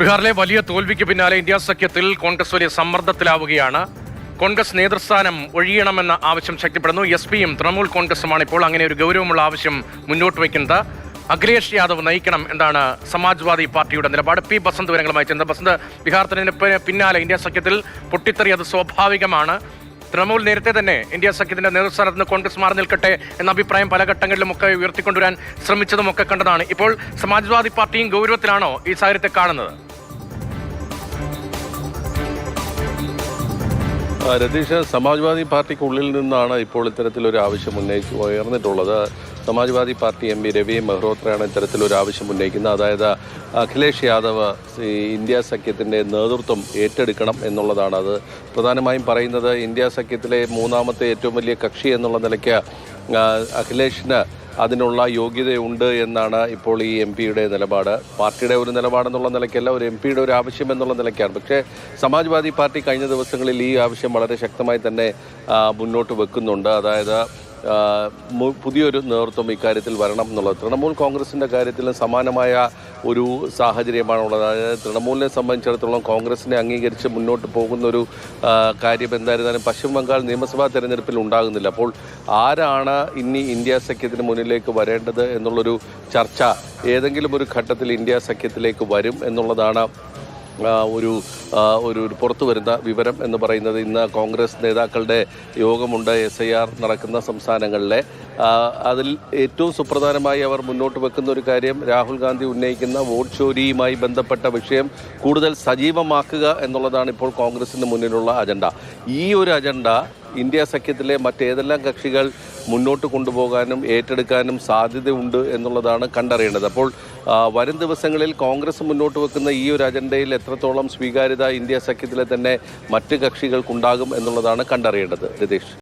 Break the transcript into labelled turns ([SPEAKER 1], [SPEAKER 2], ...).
[SPEAKER 1] ബീഹാറിലെ വലിയ തോൽവിക്ക് പിന്നാലെ ഇന്ത്യ സഖ്യത്തിൽ കോൺഗ്രസ് വലിയ സമ്മർദ്ദത്തിലാവുകയാണ്. കോൺഗ്രസ് നേതൃസ്ഥാനം ഒഴിയണമെന്ന ആവശ്യം ശക്തിപ്പെടുന്നു. എസ് പിയും തൃണമൂൽ കോൺഗ്രസുമാണ് ഇപ്പോൾ അങ്ങനെ ഒരു ഗൗരവമുള്ള ആവശ്യം മുന്നോട്ട് വയ്ക്കുന്നത്. അഖിലേഷ് യാദവ് നയിക്കണം എന്നാണ് സമാജ്വാദി പാർട്ടിയുടെ നിലപാട്. പി ബസന്ത് വിവരങ്ങളുമായി ചെന്നത് ബസന്ത് ബീഹാർ തെരഞ്ഞെടുപ്പിന് പിന്നാലെ ഇന്ത്യ സഖ്യത്തിൽ പൊട്ടിത്തെറി അത് സ്വാഭാവികമാണ്. തൃണമൂൽ നേരത്തെ തന്നെ ഇന്ത്യ സഖ്യത്തിന്റെ നേതൃസ്ഥാനത്ത് നിന്ന് കോൺഗ്രസ് മാറി നിൽക്കട്ടെ എന്ന അഭിപ്രായം പല ഘട്ടങ്ങളിലും ഒക്കെ ഉയർത്തിക്കൊണ്ടുവരാൻ ശ്രമിച്ചതുമൊക്കെ കണ്ടതാണ്. ഇപ്പോൾ സമാജ്വാദി പാർട്ടിയും ഗൗരവത്തിലാണോ ഈ സാഹചര്യത്തെ കാണുന്നത്?
[SPEAKER 2] രതീഷ് സമാജ്വാദി പാർട്ടിക്ക് ഉള്ളിൽ നിന്നാണ് ഇപ്പോൾ ഇത്തരത്തിലൊരു ആവശ്യം ഉന്നയിച്ച് ഉയർന്നിട്ടുള്ളത്. Samajwadi party M P Ravi മെഹ്റോത്രയാണ് ഇത്തരത്തിലൊരു ആവശ്യം ഉന്നയിക്കുന്നത്. അതായത് അഖിലേഷ് യാദവ് ഈ ഇന്ത്യ സഖ്യത്തിന്റെ നേതൃത്വം ഏറ്റെടുക്കണം എന്നുള്ളതാണ് അത്. പ്രധാനമായും പറയുന്നത് ഇന്ത്യ സഖ്യത്തിലെ മൂന്നാമത്തെ ഏറ്റവും വലിയ കക്ഷി എന്നുള്ള നിലയ്ക്ക് അഖിലേഷിന് അതിനുള്ള യോഗ്യതയുണ്ട് എന്നാണ് ഇപ്പോൾ ഈ എം പിയുടെ നിലപാട്. പാർട്ടിയുടെ ഒരു നിലപാടെന്നുള്ള നിലയ്ക്കല്ല ഒരു എം പിയുടെ ഒരു ആവശ്യം എന്നുള്ള നിലയ്ക്കാണ്. പക്ഷേ സമാജ്വാദി പാർട്ടി കഴിഞ്ഞ ദിവസങ്ങളിൽ ഈ ആവശ്യം വളരെ ശക്തമായി തന്നെ മുന്നോട്ട് വെക്കുന്നുണ്ട്. അതായത് പുതിയൊരു നേതൃത്വം ഇക്കാര്യത്തിൽ വരണം എന്നുള്ളത്. തൃണമൂൽ കോൺഗ്രസിന്റെ കാര്യത്തിൽ സമാനമായ ഒരു സാഹചര്യമാണുള്ളത് അതായത് തൃണമൂലിനെ സംബന്ധിച്ചിടത്തോളം കോൺഗ്രസിനെ അംഗീകരിച്ച് മുന്നോട്ട് പോകുന്ന ഒരു കാര്യം എന്തായിരുന്നാലും പശ്ചിമ ബംഗാൾ നിയമസഭാ തെരഞ്ഞെടുപ്പിൽ ഉണ്ടാകുന്നില്ല. അപ്പോൾ ആരാണ് ഇനി ഇന്ത്യ സഖ്യത്തിന് മുന്നിലേക്ക് വരേണ്ടത് എന്നുള്ളൊരു ചർച്ച ഏതെങ്കിലും ഒരു ഘട്ടത്തിൽ ഇന്ത്യ സഖ്യത്തിലേക്ക് വരും എന്നുള്ളതാണ് ഒരു ഒരു പുറത്തു വരുന്ന വിവരം എന്ന് പറയുന്നത് ഇന്ന് കോൺഗ്രസ് നേതാക്കളുടെ യോഗമുണ്ട്. എസ് ഐ ആർ നടക്കുന്ന സംസ്ഥാനങ്ങളിലെ. അതിൽ ഏറ്റവും സുപ്രധാനമായി അവർ മുന്നോട്ട് വെക്കുന്ന ഒരു കാര്യം രാഹുൽ ഗാന്ധി ഉന്നയിക്കുന്ന വോട്ട് ചോരിയുമായി ബന്ധപ്പെട്ട വിഷയം കൂടുതൽ സജീവമാക്കുക എന്നുള്ളതാണ് ഇപ്പോൾ കോൺഗ്രസിന് മുന്നിലുള്ള അജണ്ട. ഈ ഒരു അജണ്ട ഇന്ത്യ സഖ്യത്തിലെ മറ്റേതെല്ലാം കക്ഷികൾ മുന്നോട്ട് കൊണ്ടുപോകാനും ഏറ്റെടുക്കാനും സാധ്യതയുണ്ട് എന്നുള്ളതാണ് കണ്ടറിയേണ്ടത്. അപ്പോൾ വരും ദിവസങ്ങളിൽ കോൺഗ്രസ് മുന്നോട്ട് വെക്കുന്ന ഈ ഒരു അജണ്ടയിൽ എത്രത്തോളം സ്വീകാര്യത ഇന്ത്യ സഖ്യത്തിലെ തന്നെ മറ്റ് കക്ഷികൾക്കുണ്ടാകും എന്നുള്ളതാണ് കണ്ടറിയേണ്ടത്. രതീഷ്.